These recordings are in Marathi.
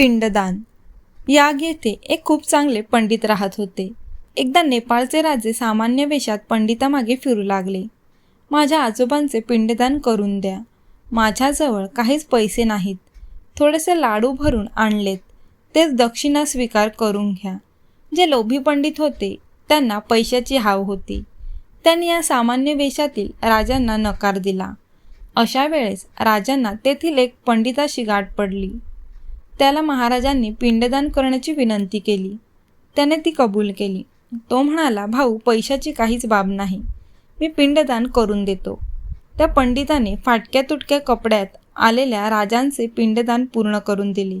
पिंडदान. याग येथे एक खूप चांगले पंडित राहत होते. एकदा नेपाळचे राजे सामान्य वेशात पंडितामागे फिरू लागले. माझ्या आजोबांचे पिंडदान करून द्या. माझ्याजवळ काहीच पैसे नाहीत. थोडेसे लाडू भरून आणलेत. तेच दक्षिणा स्वीकार करून घ्या. जे लोभी पंडित होते त्यांना पैशाची हाव होती. त्यांनी या सामान्य वेशातील राजांना नकार दिला. अशा वेळेस राजांना तेथील एक पंडिताशी गाठ पडली. त्याला महाराजांनी पिंडदान करण्याची विनंती केली. त्याने ती कबूल केली. तो म्हणाला भाऊ पैशाची काहीच बाब नाही. मी पिंडदान करून देतो. त्या पंडिताने फाटक्या तुटक्या कपड्यात आलेल्या राजांचे पिंडदान पूर्ण करून दिले.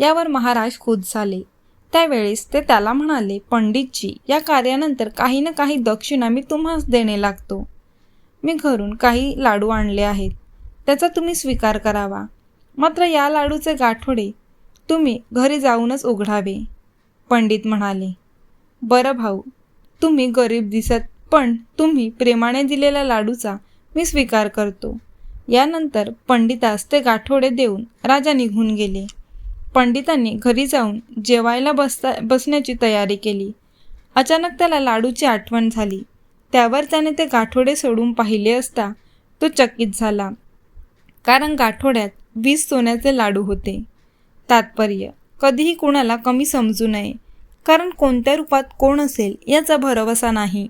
यावर महाराज खुश झाले. त्यावेळेस ते त्याला म्हणाले पंडितजी या कार्यानंतर काही ना काही दक्षिणा मी तुम्हास देणे लागतो. मी घरून काही लाडू आणले आहेत. त्याचा तुम्ही स्वीकार करावा. मात्र या लाडूचे गाठोडे तुम्ही घरी जाऊनच उघडावे. पंडित म्हणाले बरं भाऊ तुम्ही गरीब दिसत पण तुम्ही प्रेमाने दिलेल्या लाडूचा मी स्वीकार करतो. यानंतर पंडितास ते गाठोडे देऊन राजा निघून गेले. पंडितांनी घरी जाऊन जेवायला बसता बसण्याची तयारी केली. अचानक त्याला लाडूची आठवण झाली. त्यावर त्याने ते गाठोडे सोडून पाहिले असता तो चकित झाला. कारण गाठोड्यात वीस सोन्याचे लाडू होते. तात्पर्य कधीही कोणाला कमी समजू नये. कारण कोणत्या रूपात कोण असेल याचा भरवसा नाही.